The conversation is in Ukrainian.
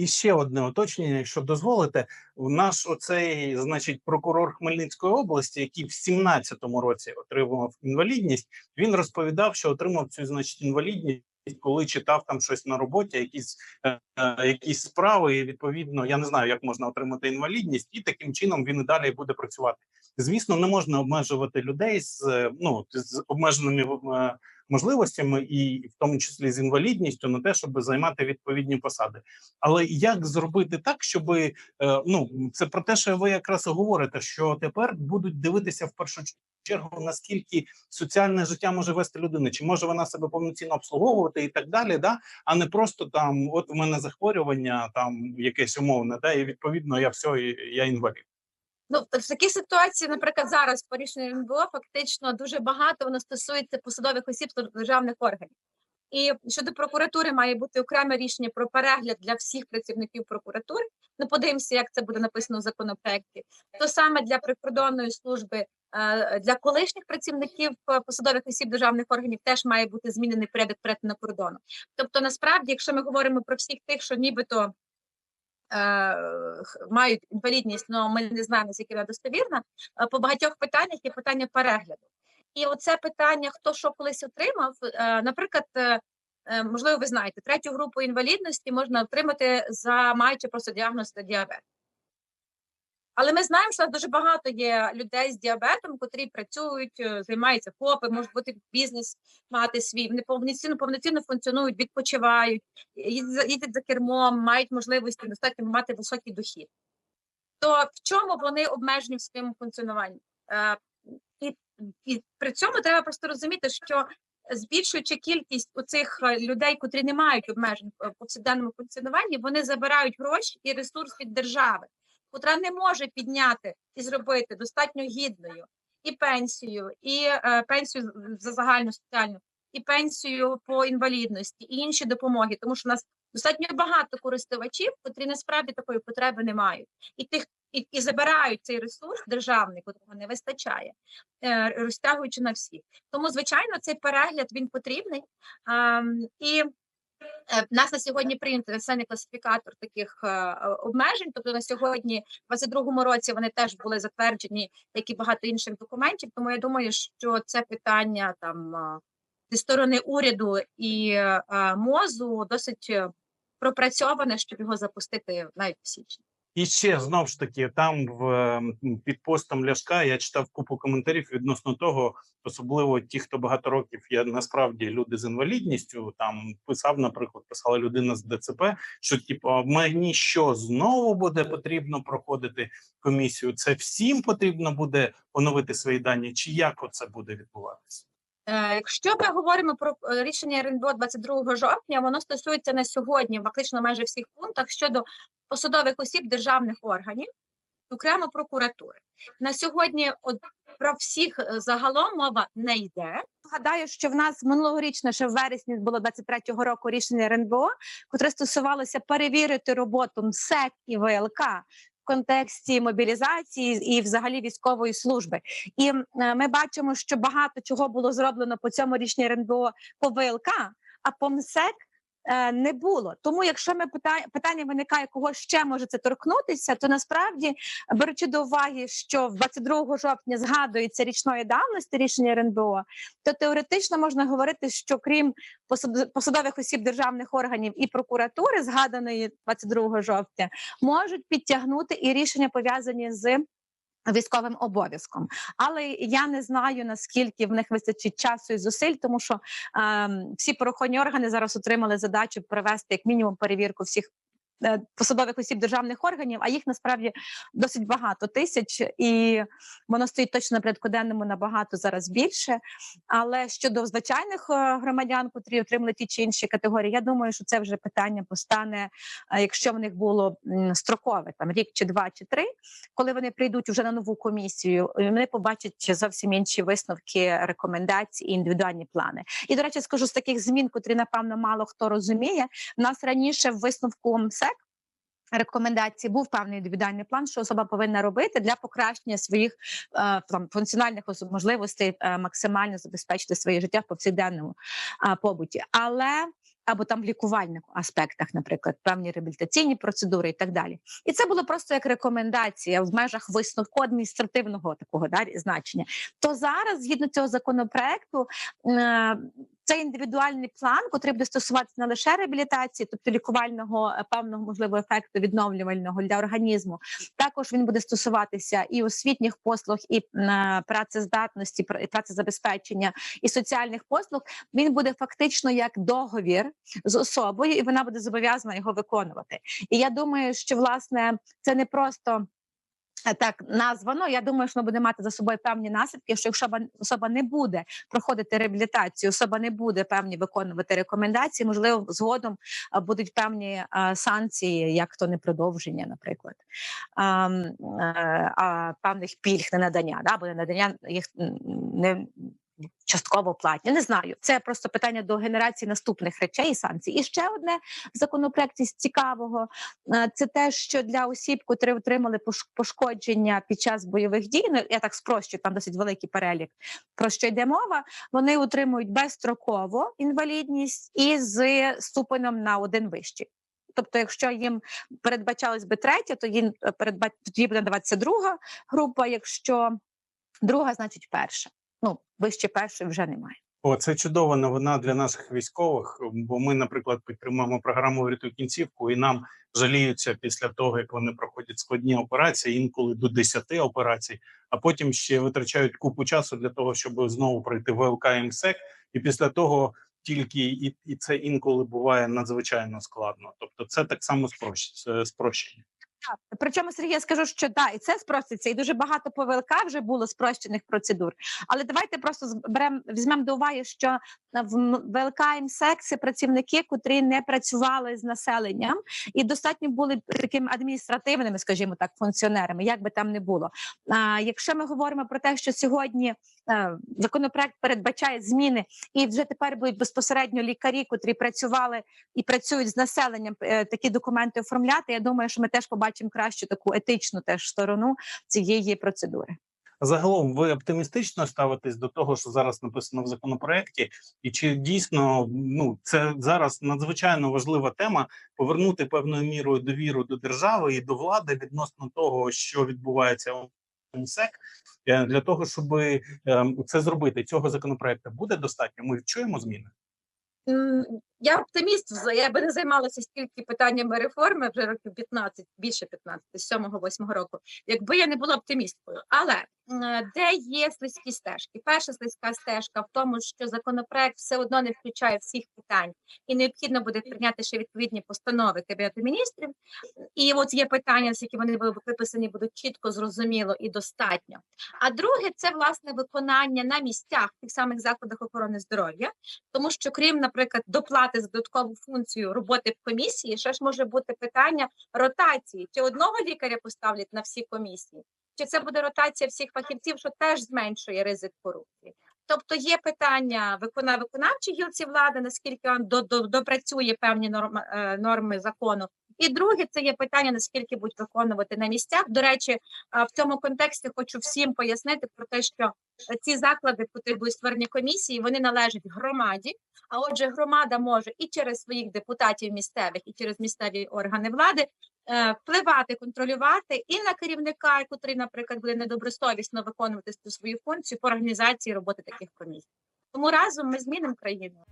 І ще одне уточнення, якщо дозволите, в наш оцей, значить, прокурор Хмельницької області, який в 17-му році отримав інвалідність, він розповідав, що отримав цю значить інвалідність, коли читав там щось на роботі, якісь е, е, якісь справи. І відповідно, я не знаю, як можна отримати інвалідність, і таким чином він і далі буде працювати. Звісно, не можна обмежувати людей з е, ну з обмеженими е, можливостями, і в тому числі з інвалідністю, на те, щоб займати відповідні посади. Але як зробити так, щоб е, ну це про те, що ви якраз і говорите, що тепер будуть дивитися в першу чергу, наскільки соціальне життя може вести людина, чи може вона себе повноцінно обслуговувати і так далі, да а не просто там, от у мене захворювання, там якесь умовне, да, і відповідно я все, я інвалід. Ну, в такій ситуації, наприклад, зараз по рішенню НБО фактично дуже багато воно стосується посадових осіб державних органів. І щодо прокуратури має бути окреме рішення про перегляд для всіх працівників прокуратури. Ну, подивимося, як це буде написано в законопроекті. То саме для прикордонної служби е, для колишніх працівників е, посадових осіб державних органів теж має бути змінений порядок перетину кордону. Тобто, насправді, якщо ми говоримо про всіх тих, що нібито мають інвалідність, але ми не знаємо, наскільки вона достовірна. е, По багатьох питаннях є питання перегляду. І оце питання, хто що колись отримав, е, наприклад, е, е, можливо, ви знаєте, третю групу інвалідності можна отримати за маючи просто діагноз та діабет. Але ми знаємо, що дуже багато є людей з діабетом, котрі працюють, е, займаються ФОПи, можуть бути бізнес мати свій, вони повноцінно повноцінно функціонують, відпочивають, їздять за- кермом, мають можливості достатньо мати високий дохід. То в чому вони обмежені в своєму функціонуванні? Е, і, і при цьому треба просто розуміти, що збільшуючи кількість у цих людей, котрі не мають обмежень в повсякденному функціонуванні, вони забирають гроші і ресурс від держави, котра не може підняти і зробити достатньо гідною і пенсію, і е, пенсію за загальну соціальну, і пенсію по інвалідності, і інші допомоги, тому що у нас достатньо багато користувачів, котрі насправді такої потреби не мають, і тих і, і забирають цей ресурс державний, котрого не вистачає, е, розтягуючи на всіх. Тому, звичайно, цей перегляд він потрібний. І в нас на сьогодні прийнятий національний класифікатор таких е, е, обмежень. Тобто на сьогодні, в 22-му році, вони теж були затверджені, як і багато інших документів. Тому я думаю, що це питання там е, зі сторони уряду і е, е, мозу досить е, пропрацьоване, щоб його запустити навіть в січні. І ще знов ж таки, там в під постом Ляшка я читав купу коментарів відносно того, особливо ті, хто багато років є насправді люди з інвалідністю. Там писав, наприклад, писала людина з ДЦП, що типу, мені що знову буде потрібно проходити комісію? Це всім потрібно буде оновити свої дані, чи як оце буде відбуватися? Е, Якщо ми говоримо про е, рішення РНБО 22 жовтня, воно стосується на сьогодні фактично майже всіх пунктах щодо посадових осіб державних органів, окремо прокуратури. На сьогодні от, про всіх е, загалом мова не йде. Гадаю, що в нас минулорічне, ще в вересні було 23-го року рішення РНБО, котре стосувалося перевірити роботу МСЕК і ВЛК в контексті мобілізації і взагалі військової служби. І е, ми бачимо, що багато чого було зроблено по цьому рішенню РНБО по ВЛК, а по МСЕК. Е, Не було тому, якщо ми питання питання виникає, кого ще може це торкнутися, то насправді беручи до уваги, що в 22 жовтня згадується річної давності рішення РНБО, то теоретично можна говорити, що крім посад- посадових осіб державних органів і прокуратури, згаданої 22 жовтня, можуть підтягнути і рішення пов'язані з. Військовим обов'язком, але я не знаю наскільки в них вистачить часу і зусиль, тому що е, всі правоохоронні органи зараз отримали задачу провести як мінімум перевірку всіх посадових осіб державних органів, а їх насправді досить багато тисяч, і воно стоїть точно на порядку денному набагато зараз більше. Але щодо звичайних е, громадян, котрі отримали ті чи інші категорії, я думаю, що це вже питання постане, е, якщо в них було строкове там рік чи два чи три, коли вони прийдуть вже на нову комісію, вони побачать зовсім інші висновки, рекомендації індивідуальні плани. І до речі, скажу з таких змін, котрі напевно мало хто розуміє. У нас раніше в висновку МСЕК рекомендації був певний індивідуальний план, що особа повинна робити для покращення своїх е, там функціональних можливостей е, максимально забезпечити своє життя в повсякденному е, побуті. Але або там в лікувальних аспектах, наприклад, певні реабілітаційні процедури і так далі. І це було просто як рекомендація в межах висновку адміністративного такого да, значення. То зараз, згідно цього законопроекту, це індивідуальний план, який буде стосуватися не лише реабілітації, тобто лікувального е, певного можливо ефекту відновлювального для організму. Також він буде стосуватися і освітніх послуг, і е, працездатності, і працезабезпечення, і соціальних послуг. Він буде фактично як договір з особою, і вона буде зобов'язана його виконувати. І я думаю, що власне це не просто. Е, Так названо. Я думаю, що воно буде мати за собою певні наслідки. Що якщо особа не буде проходити реабілітацію, особа не буде певні виконувати рекомендації, можливо, згодом будуть певні а, санкції, як то непродовження, наприклад, а, е, певних пільг не надання, да, бо не надання їх не. Частково платні, не знаю. Це просто питання до генерації наступних речей і санкцій. І ще одне в законопроекті з цікавого це те, що для осіб, котрі отримали пошкодження під час бойових дій, ну я так спрощую, там досить великий перелік, про що йде мова. Вони отримують безстроково інвалідність і з ступенем на один вищий. Тобто, якщо їм передбачалось би третя, то їм е, передба... тоді буде даватися друга група. Якщо друга, значить перша. Ну вище першої вже немає. О, це чудова новина для наших військових. Бо ми, наприклад, підтримуємо програму «Врятуй кінцівку, і нам жаліються після того, як вони проходять складні операції, інколи до 10 операцій, а потім ще витрачають купу часу для того, щоб знову пройти ВЛК МСЕК, і після того тільки і, і це інколи буває надзвичайно складно. Тобто, це так само спрощ- спрощення. Так, Причому Сергій, я скажу, що да, і це спроститься, і дуже багато по ВЛК вже було спрощених процедур. Але давайте просто зберемо візьмемо до уваги, що е, в ВЛК МСЕК це працівники, котрі не працювали з населенням і достатньо були такими адміністративними, скажімо так, функціонерами, як би там не було. А якщо ми говоримо про те, що сьогодні законопроект передбачає зміни, і вже тепер будуть безпосередньо лікарі, котрі працювали і працюють з населенням, е, такі документи оформляти. Я думаю, що ми теж побачимо кращу таку етичну теж сторону цієї процедури. Загалом, ви оптимістично ставитесь до того, що зараз написано в законопроекті, і чи дійсно ну це зараз надзвичайно важлива тема повернути певною мірою довіру до держави і до влади відносно того, що відбувається МСЕК, е, для того, щоб це зробити, цього законопроекту буде достатньо. Ми чуємо зміни. Я оптиміст. Я би не займалася стільки питаннями реформи вже років 15, більше 15, з 7-8 року, якби я не була оптимісткою. Але де є слизькі стежки? Перша слизька стежка в тому, що законопроект все одно не включає всіх питань, і необхідно буде прийняти ще відповідні постанови Кабінету міністрів. І от є питання, наскільки вони ви- виписані будуть чітко, зрозуміло і достатньо. А друге, це власне виконання на місцях тих самих закладах охорони здоров'я. Тому що, крім, наприклад, доплати за додаткову функцію роботи в комісії, ще ж може бути питання ротації. Чи одного лікаря поставлять на всі комісії, чи це буде ротація всіх фахівців, що теж зменшує ризик корупції. Тобто є питання викона виконавчій гілці влади, наскільки він до, до, допрацює певні норми, е, норми закону. І друге, це є питання, наскільки будуть виконувати на місцях. До речі, в цьому контексті хочу всім пояснити про те, що е, ці заклади потребують створення комісії, вони належать громаді. А отже, громада може і через своїх депутатів місцевих, і через місцеві органи влади е, впливати, контролювати і на керівника, який, наприклад, буде недобросовісно виконувати свою функцію по організації роботи таких комісій. Тому разом ми змінимо країну.